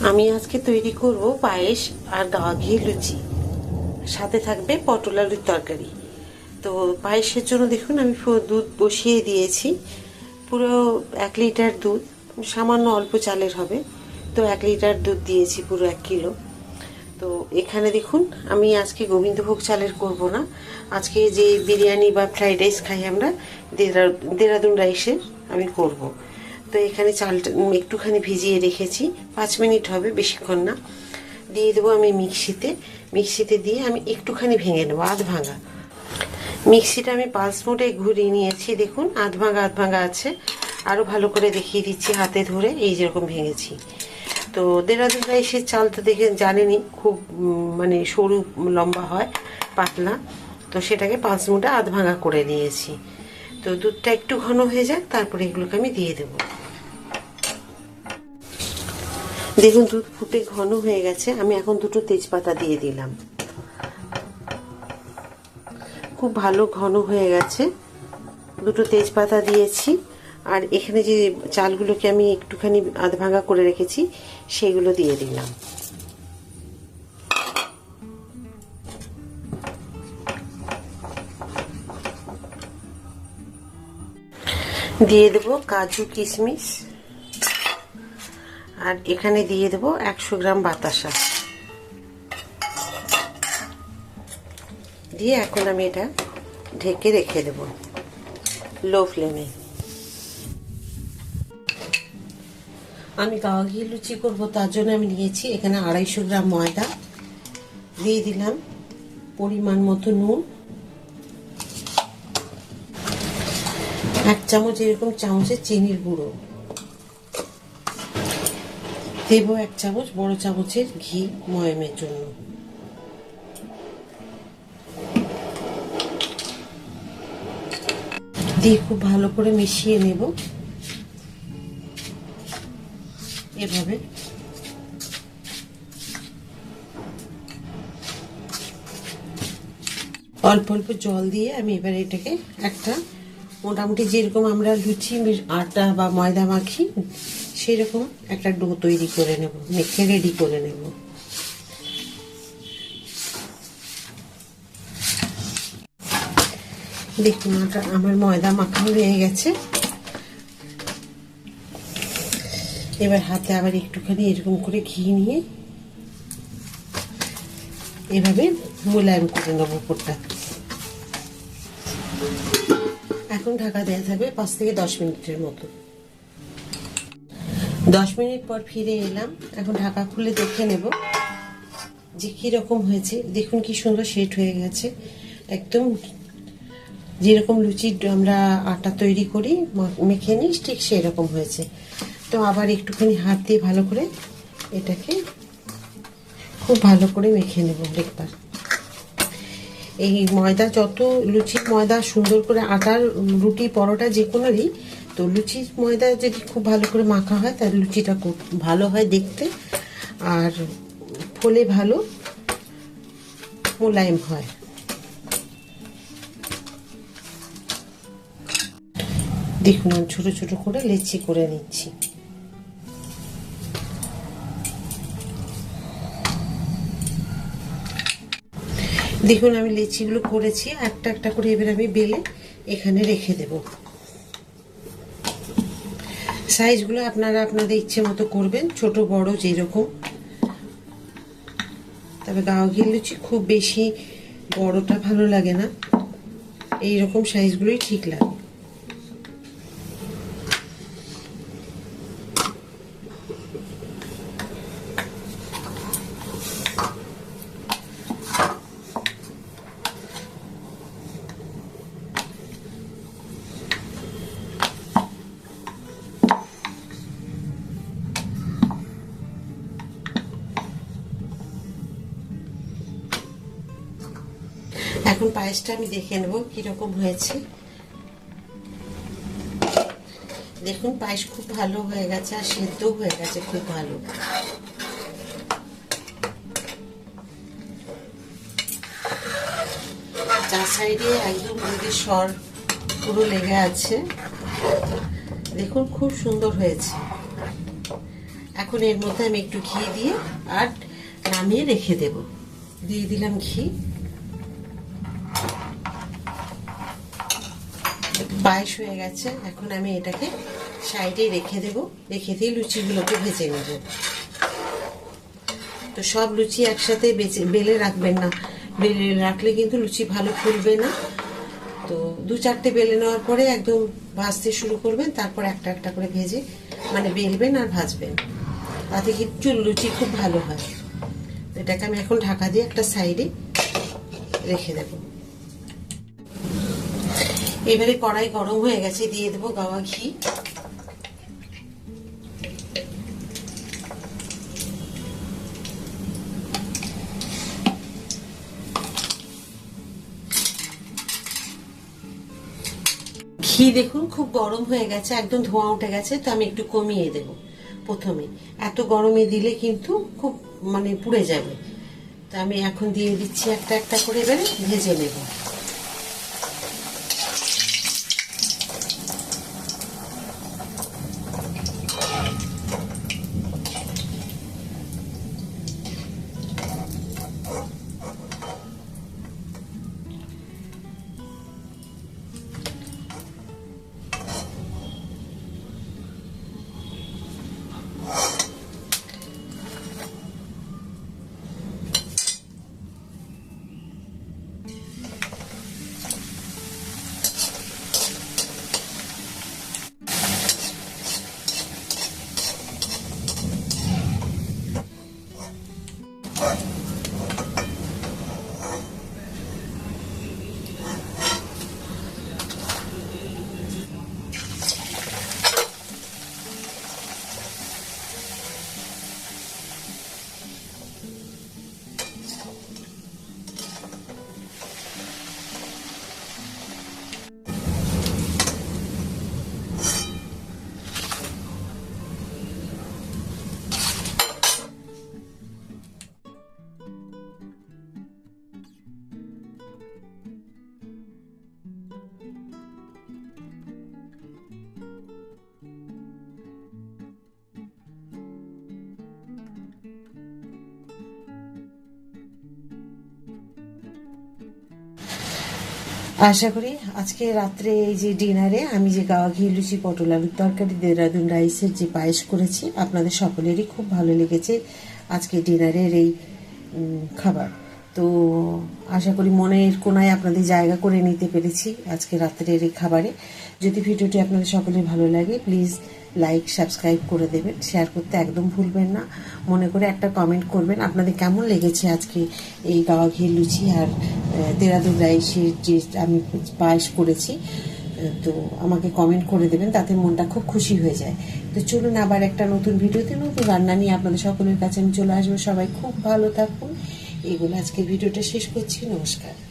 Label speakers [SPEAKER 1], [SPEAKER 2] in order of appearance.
[SPEAKER 1] আমি আজকে তৈরি করব পায়েস আর গাওয়া ঘি লুচি। সাথে থাকবে পটল আলুর তরকারি। তো পায়েসের জন্য দেখুন, আমি দুধ বসিয়ে দিয়েছি। পুরো এক লিটার দুধ, সামান্য অল্প চালের হবে। তো এক লিটার দুধ দিয়েছি পুরো এক কিলো। তো এখানে দেখুন, আমি আজকে গোবিন্দভোগ চালের করব না। আজকে যে বিরিয়ানি বা ফ্রাইড রাইস খাই আমরা দেরা- দেরাদুন রাইসের আমি করব। তো এখানে চালটা একটুখানি ভিজিয়ে রেখেছি। পাঁচ মিনিট হবে, বেশিক্ষণ না। দিয়ে দেবো আমি মিক্সিতে। মিক্সিতে দিয়ে আমি একটুখানি ভেঙে নেব, আধ ভাঙা। মিক্সিটা আমি পালস মোডে ঘুরিয়ে নিয়েছি, দেখুন, আধ ভাঙা আধ ভাঙা আছে। আরও ভালো করে দেখিয়ে দিচ্ছি হাতে ধরে, এই যেরকম ভেঙেছি। তো দেরাদুন রাইসের চাল তো দেখে জানেনি, খুব মানে সরু, লম্বা হয়, পাতলা। তো সেটাকে পাঁচ মুটা আধ ভাঙা করে নিয়েছি। তো দুধটা একটু ঘন হয়ে যাক, তারপরে এগুলোকে আমি দিয়ে দেবো। দেখুন, দুধ ফুটে ঘন হয়ে গেছে, আমি এখন দুটো তেজপাতা দিয়ে দিলাম। খুব ভালো ঘন হয়ে গেছে। দুটো তেজপাতা দিয়েছি, আর এখানে যে চালগুলোকে আমি একটুখানি আধ ভাঙা করে রেখেছি, সেগুলো দিয়ে দিলাম। দিয়ে দেবো কাজু কিশমিশ। আর এখানে দিয়ে দেবো একশো গ্রাম বাতাসা। দিয়ে এখন আমি এটা ঢেকে রেখে দেব লো ফ্লেমে। আমি গাওয়া ঘি লুচি করব, তার জন্য আমি নিয়েছি এখানে আড়াইশো গ্রাম ময়দা। দিয়ে দিলাম পরিমাণ মতো নুন। এক চামচ এরকম চামচের চিনির গুঁড়ো। দেব এক চামচ, বড় চামচের ঘি ময়মের জন্য। দিয়ে খুব ভালো করে মিশিয়ে নেব। এভাবে। অল্প অল্প জল দিয়ে আমি এবার এটাকে একটা মোটামুটি যেরকম আমরা লুচি আটা বা ময়দা মাখি, সেরকম একটা ডো তৈরি করে নেব, মেখে রেডি করে নেব। দেখুন, আটা, আমার ময়দা মাখানো হয়ে গেছে। এবার হাতে আবার একটুখানি এরকম করে ঘি নিয়ে এভাবে মোলায়েম করে নেব উপরটা। এখন ঢাকা দেওয়া থাকবে পাঁচ থেকে দশ মিনিটের মতো। দশ মিনিট পর ফিরে এলাম। এখন ঢাকা খুলে দেখে নেব যে কীরকম হয়েছে। দেখুন কি সুন্দর সেট হয়ে গেছে। একদম যেরকম লুচির আমরা আটা তৈরি করি মেখে নিই, ঠিক সেরকম হয়েছে। তো আবার একটুখানি হাত দিয়ে ভালো করে এটাকে খুব ভালো করে মেখে নেব একবার। এই ময়দা যত লুচির ময়দা সুন্দর করে আটার রুটি, পরোটা যে কোনোরই তো লুচির ময়দা যদি খুব ভালো করে মাখা হয়, তাহলে লুচিটা খুব ভালো হয় দেখতে। আর ফলে ভালো মোলায়েম হয়। দেখুন ছোট ছোট করে লেচি করে নিচ্ছি। দেখুন, আমি লিচিগুলো করেছি। একটা একটা করে এবার আমি বেলে এখানে রেখে দেব। সাইজগুলো আপনারা আপনাদের ইচ্ছে মতো করবেন, ছোট, বড়, যেরকম। তবে গাও ঘির লুচি খুব বেশি বড়টা ভালো লাগে না। এই রকম সাইজগুলোই ঠিক লাগে। এখন পায়েসটা আমি দেখে নেব কীরকম হয়েছে। দেখুন, পায়েস খুব ভালো হয়ে গেছে আর সেদ্ধ হয়ে গেছে খুব ভালো। চার সাইডে একদম দুধের স্বর পুরো লেগে আছে। দেখুন, খুব সুন্দর হয়েছে। এখন এর মধ্যে আমি একটু ঘি দিয়ে আর নামিয়ে রেখে দেব। দিয়ে দিলাম ঘি। পায়েস হয়ে গেছে। এখন আমি এটাকে সাইডে রেখে দেব। রেখে দিয়ে লুচিগুলোকে ভেজে নেব। তো সব লুচি একসাথে বেচে বেলে রাখবেন না। বেলে রাখলে কিন্তু লুচি ভালো ফুলবে না। তো দু চারটে বেলে নেওয়ার পরে একদম ভাজতে শুরু করবেন। তারপর একটা একটা করে ভেজে মানে বেলবেন আর ভাজবেন। তাতে কিন্তু লুচি খুব ভালো হয়। এটাকে আমি এখন ঢাকা দিয়ে একটা সাইডে রেখে দেবো। এবারে কড়াই গরম হয়ে গেছে, দিয়ে দেবো গাওয়া ঘি। ঘি দেখুন, খুব গরম হয়ে গেছে, একদম ধোঁয়া উঠে গেছে, তো আমি একটু কমিয়ে দেব প্রথমে। এত গরমে দিলে কিন্তু খুব মানে পুড়ে যাবে। তো আমি এখন দিয়ে দিচ্ছি একটা একটা করে, এবারে ভেজে নেব। Um... আশা করি আজকে রাত্রে এই যে ডিনারে আমি যে গাওয়া ঘি, লুচি, পটল আলুর তরকারি দেরাদুন রাইসের যে পায়েস করেছি, আপনাদের সকলেরই খুব ভালো লেগেছে আজকে ডিনারের এই খাবার। তো আশা করি মনের কোনায় আপনাদের জায়গা করে নিতে পেরেছি আজকে রাত্রের এই খাবারে। যদি ভিডিওটি আপনাদের সকলের ভালো লাগে প্লিজ লাইক সাবস্ক্রাইব করে দেবেন। শেয়ার করতে একদম ভুলবেন না। মনে করে একটা কমেন্ট করবেন আপনাদের কেমন লেগেছে আজকে এই গাওয়া ঘি লুচি আর আহ, দেরাদুন রাইসের যে আমি পায়েস করেছি তো আমাকে কমেন্ট করে দেবেন তাতে মনটা খুব খুশি হয়ে যায়। তো চলুন আবার একটা নতুন ভিডিওতে নতুন রান্না নিয়ে আপনাদের সকলের কাছে আমি চলে আসব। সবাই খুব ভালো থাকুন এগুলো আজকের ভিডিওটা শেষ করছি নমস্কার।